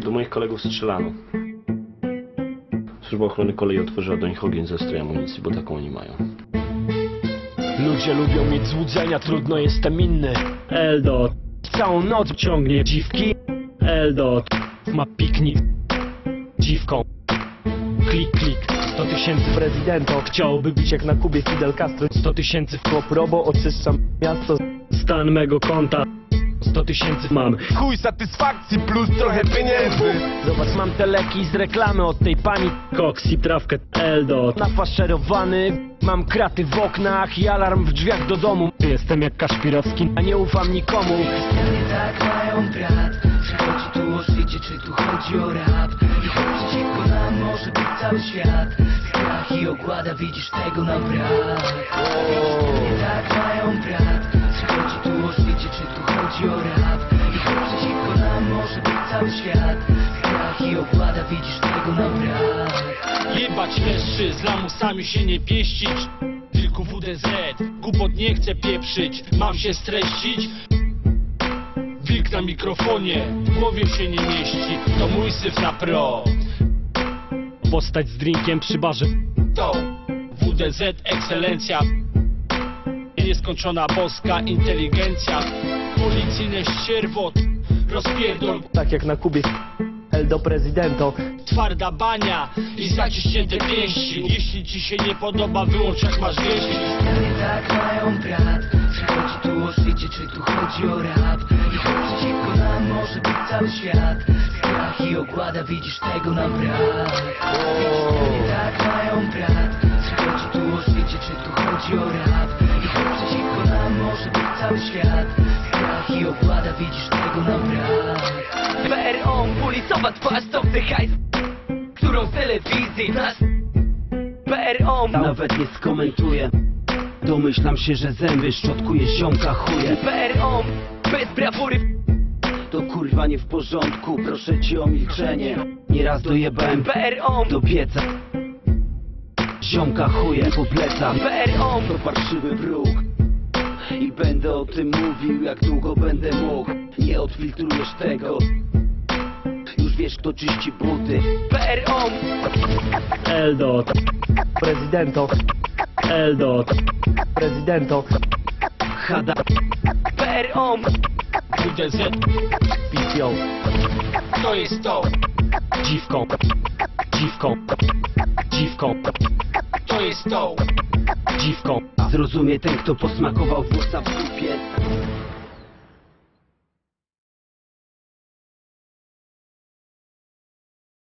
Do moich kolegów strzelano. Służba ochrony kolei otworzyła do nich ogień ze strej amunicji, bo taką oni mają. Ludzie lubią mieć złudzenia, trudno jestem inny. Eldot Całą noc ciągnie dziwki. Eldot Ma piknik Dziwką. Klik, klik 100 tysięcy prezydentów Chciałby być jak na Kubie Fidel Castro. 100 tysięcy w Koprobo Oczyszczam miasto. Stan mego konta 100 tysięcy mam. Chuj satysfakcji plus trochę pieniędzy. Zobacz, mam te leki z reklamy od tej pani. Koks i trawkę Eldot. Nafaszerowany Mam kraty w oknach i alarm w drzwiach do domu. Jestem jak Kaszpirowski, a nie ufam nikomu. Stary tak mają brat. Czy chodzi tu o życie, czy tu chodzi o rap I choć przeciwko nam może być cały świat. Strach i ogłada, widzisz tego nam brak. Stary tak mają brat i ogłada, widzisz tego nam brak Jebać leszczy, z lamusami się nie pieścić. Tylko WDZ, głupot nie chcę pieprzyć. Mam się streścić. Wilk na mikrofonie, w głowie się nie mieści. To mój syf na pro. Postać z drinkiem przy barze. To WDZ, ekscelencja. Nieskończona boska inteligencja. Policyjne ścierwot Rozpierdol, Tak jak na Kubie Eldo prezydento twarda bania I zaciśnięte pięści. Jeśli ci się nie podoba, wyłącz jak masz wieści. Tak mają brat. Czy chodzi tu o życie, czy tu chodzi o rap I choć przeciwko nam może być cały świat. Strach i ogłada, widzisz tego nam brak. Stary tak mają brat. Czy chodzi tu o życie, czy tu chodzi o rap I choć przeciwko nam może być cały świat. Strach i ogłada, widzisz tego nam brak PRO, ulicowa twarz, to hajs Którą z telewizji nas PRO Nawet nie skomentuję. Domyślam się, że zęby szczotkuje ziomka chuje. PRO bez brawury. To kurwa nie w porządku, proszę ci o milczenie. Nieraz dojebałem PRO do pieca. Ziomka chuje po plecach. PRO To parszywy wróg. I będę o tym mówił jak długo będę mógł. Nie odfiltrujesz tego wiesz kto czyści buty. PRO Eldot prezydento Eldot prezydento Hada. PRO WDZ, Picją to jest to. Dziwką. Dziwką. Dziwką. To jest to. Dziwką. Zrozumie ten kto posmakował włosa w supie